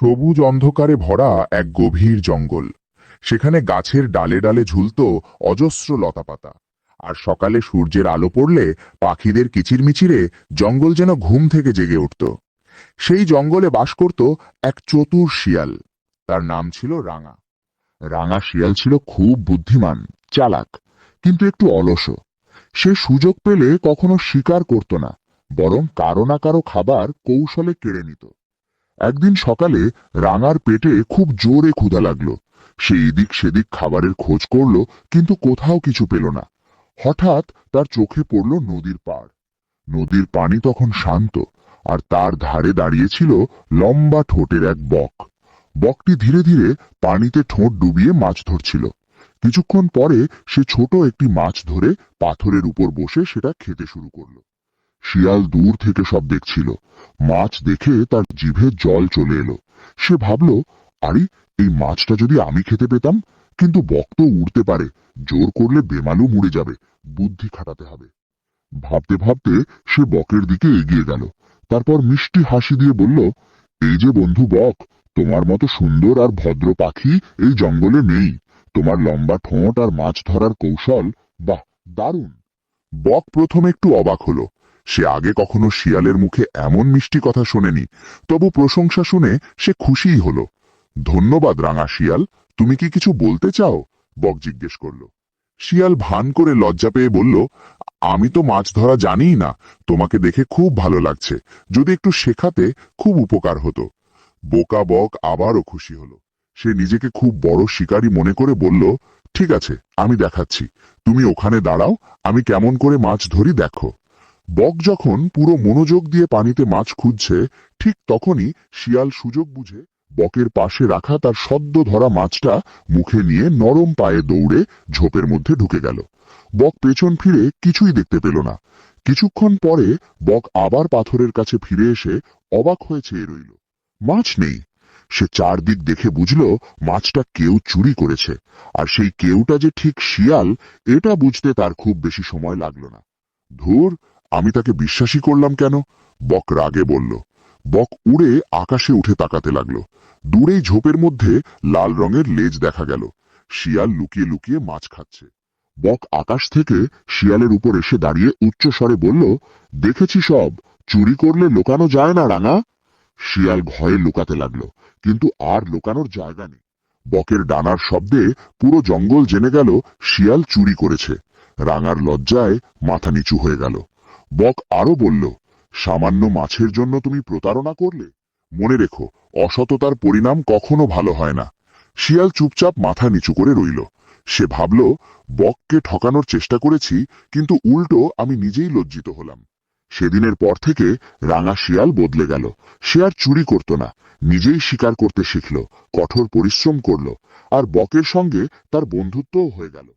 সবুজ অন্ধকারে ভরা এক গভীর জঙ্গল। সেখানে গাছের ডালে ডালে ঝুলত অজস্র লতাপাতা। আর সকালে সূর্যের আলো পড়লে পাখিদের কিচিরমিচিরে জঙ্গল যেন ঘুম থেকে জেগে উঠত। সেই জঙ্গলে বাস করত এক চতুর শিয়াল। তার নাম ছিল রাঙা। রাঙা শিয়াল ছিল খুব বুদ্ধিমান, চালাক, কিন্তু একটু অলস। সে সুযোগ পেলে কখনো শিকার করত না, বরং কারও না কারও খাবার কৌশলে কেড়ে নিত। একদিন সকালে রাঙার পেটে খুব জোরে ক্ষুধা লাগল। সে এদিক সেদিক খাবারের খোঁজ করল, কিন্তু কোথাও কিছু পেল না। হঠাৎ তার চোখে পড়ল নদীর পাড়। নদীর পানি তখন শান্ত, আর তার ধারে দাঁড়িয়েছিল লম্বা ঠোঁটের এক বক। বকটি ধীরে ধীরে পানিতে ঠোঁট ডুবিয়ে মাছ ধরছিল। কিছুক্ষণ পরে সে ছোট একটি মাছ ধরে পাথরের উপর বসে সেটা খেতে শুরু করল। শিয়াল দূর থেকে সব দেখছিল। মাছ দেখে তার জিভে জল চলে এলো। সে ভাবল, আরে, এই মাছটা যদি আমি খেতে পেতাম, কিন্তু বক তো উড়তে পারে। জোর করলে বেমালু মুড়ে যাবে। বুদ্ধি খাটাতে হবে। ভাবতে ভাবতে সে বকের দিকে এগিয়ে গেল। তারপর মিষ্টি হাসি দিয়ে বলল, এই যে বন্ধু বক, তোমার মতো সুন্দর আর ভদ্র পাখি এই জঙ্গলে নেই। তোমার লম্বা ঠোঁট আর মাছ ধরার কৌশল, বাহ, দারুণ। বক প্রথমে একটু অবাক হলো। সে আগে কখনো শিয়ালের মুখে এমন মিষ্টি কথা শোনেনি, তবু প্রশংসা শুনে সে খুশিই হলো। ধন্যবাদ, রাঙা শিয়াল, তুমি কি কিছু বলতে চাও? বক জিজ্ঞেস করল। শিয়াল ভান করে লজ্জা পেয়ে বলল, আমি তো মাছ ধরা জানিই না, তোমাকে দেখে খুব ভালো লাগছে, যদি একটু শেখাতে খুব উপকার হতো। বোকা বক আবারও খুশি হলো। সে নিজেকে খুব বড় শিকারী মনে করে বলল, ঠিক আছে, আমি দেখাচ্ছি, তুমি ওখানে দাঁড়াও, আমি কেমন করে মাছ ধরি দেখো। বক যখন পুরো মনোযোগ দিয়ে পানিতে মাছ খুঁজছে, ঠিক তখনই শিয়াল সুযোগ বুঝে বকের পাশে রাখা তার সদ্য ধরা মাছটা মুখে নিয়ে নরম পায়ে দৌড়ে ঝোপের মধ্যে ঢুকে গেল। বক পেছন ফিরে কিছুই দেখতে পেল না। কিছুক্ষণ পরে বক আবার পাথরের কাছে ফিরে এসে অবাক হয়ে চেয়ে রইল। মাছ নেই। সে চারদিক দেখে বুঝল মাছটা কেউ চুরি করেছে। আর সেই কেউটা যে ঠিক শিয়াল, এটা বুঝতে তার খুব বেশি সময় লাগল না। ধুর আমি তাকে বিশ্বাসই করলাম কেন? বক রাগে বলল। বক উড়ে আকাশে উঠে তাকাতে লাগল। দূরেই ঝোপের মধ্যে লাল রঙের লেজ দেখা গেল। শিয়াল লুকিয়ে লুকিয়ে মাছ খাচ্ছে। বক আকাশ থেকে শিয়ালের উপর এসে দাঁড়িয়ে উচ্চ স্বরে বলল, দেখেছি সব। চুরি করলে লুকানো যায় না, রাঙা। শিয়াল ভয়ে লুকাতে লাগল, কিন্তু আর লুকানোর জায়গা নেই। বকের ডানার শব্দে পুরো জঙ্গল জেনে গেল, শিয়াল চুরি করেছে। রাঙার লজ্জায় মাথা নিচু হয়ে গেল। বক আরও বলল, সামান্য মাছের জন্য তুমি প্রতারণা করলে? মনে রেখো, অসততার পরিণাম কখনো ভালো হয় না। শিয়াল চুপচাপ মাথা নিচু করে রইল। সে ভাবল, বককে ঠকানোর চেষ্টা করেছি, কিন্তু উল্টো আমি নিজেই লজ্জিত হলাম। সেদিনের পর থেকে রাঙা শিয়াল বদলে গেল। সে আর চুরি করত না, নিজেই শিকার করতে শিখল, কঠোর পরিশ্রম করল, আর বকের সঙ্গে তার বন্ধুত্বও হয়ে গেল।